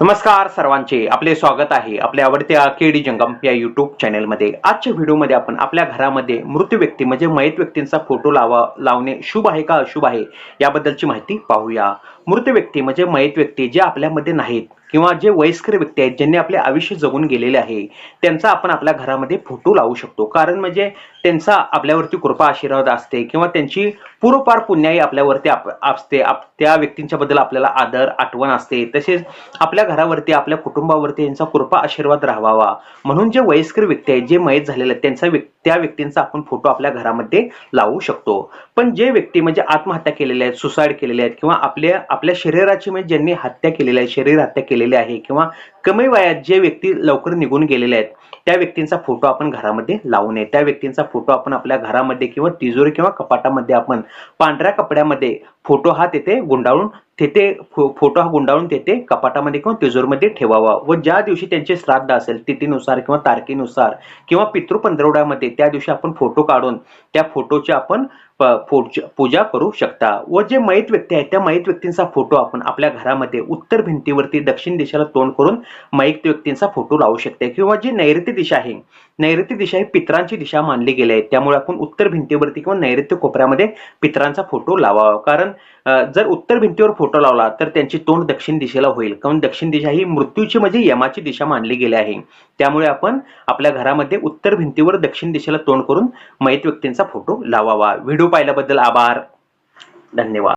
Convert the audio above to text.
नमस्कार सर्वांचे. आपले स्वागत आहे आपल्या आवडत्या केडी जंगम या युट्यूब चॅनलमध्ये आजच्या व्हिडिओमध्ये आपण आपल्या घरामध्ये मृत व्यक्ती म्हणजे मयत व्यक्तींचा फोटो लावा लावणे शुभ आहे का अशुभ आहे? याबद्दलची माहिती पाहूया. मृत व्यक्ती म्हणजे मयत व्यक्ती जे आपल्यामध्ये नाहीत. किंवा जे वयस्कर व्यक्ती आहेत ज्यांनी आपले आयुष्य जगून गेलेले आहे त्यांचा आपण आपल्या घरामध्ये फोटो लावू शकतो. कारण म्हणजे त्यांचा आपल्यावरती कृपा आशीर्वाद असते किंवा त्यांची पूर्वपार पुण्याई आपल्यावरती आप- असते. आप- त्या व्यक्तींच्या बद्दल आपल्याला आदर आठवण असते. तसेच आपल्या घरावरती आपल्या कुटुंबावरती यांचा कृपा आशीर्वाद राहावा. म्हणून जे वयस्कर व्यक्ती आहेत जे मयत झालेले आहेत त्यांचा व्यक्- त्या व्यक्तींचा आपण फोटो आपल्या घरामध्ये लावू शकतो. पण जे व्यक्ती म्हणजे आत्महत्या केलेल्या आहेत सुसाईड केलेले आहेत किंवा आपल्या आपल्या शरीराची म्हणजे ज्यांनी हत्या केलेली आहे शरीर हत्या केलेली आहे किंवा कमी वयात जे व्यक्ती लवकर निघून गेलेले आहेत त्या व्यक्तींचा फोटो आपण घरामध्ये लावू नये. त्या व्यक्तींचा फोटो आपण आपल्या घरामध्ये किंवा तिजोरी किंवा कपाटामध्ये आपण पांढऱ्या कपड्यामध्ये फोटो हा तेथे गुंडाळून तेथे फोटो हा गुंडाळून तेथे कपाटामध्ये किंवा तिजोरीमध्ये ठेवावा व ज्या दिवशी त्यांचे श्राद्ध असेल तिथीनुसार किंवा तारखेनुसार किंवा पितृ पंधरवड्यामध्ये त्या दिवशी आपण फोटो काढून त्या फोटोची आपण पूजा करू शकता. व जे मयत व्यक्ती आहेत त्या मयत व्यक्तींचा फोटो आपण आपल्या घरामध्ये उत्तर भिंतीवरती दक्षिण दिशेला तोंड करून मयत व्यक्तींचा फोटो लावू शकते किंवा जी नैऋत्य दिशा आहे नैऋत्य दिशा ही पित्रांची दिशा मानली गेली आहे. त्यामुळे आपण उत्तर भिंतीवरती किंवा नैऋत्य कोपऱ्यामध्ये पित्रांचा फोटो लावावा. कारण जर उत्तर भिंतीवर फोटो लावला तर त्यांची तोंड दक्षिण दिशेला होईल. कारण दक्षिण दिशा ही मृत्यूची म्हणजे यमाची दिशा मानली गेली आहे. त्यामुळे आपण आपल्या घरामध्ये उत्तर भिंतीवर दक्षिण दिशेला तोंड करून मयत व्यक्तींचा फोटो लावावा. व्हिडिओ पाहिल्याबद्दल आभार. धन्यवाद.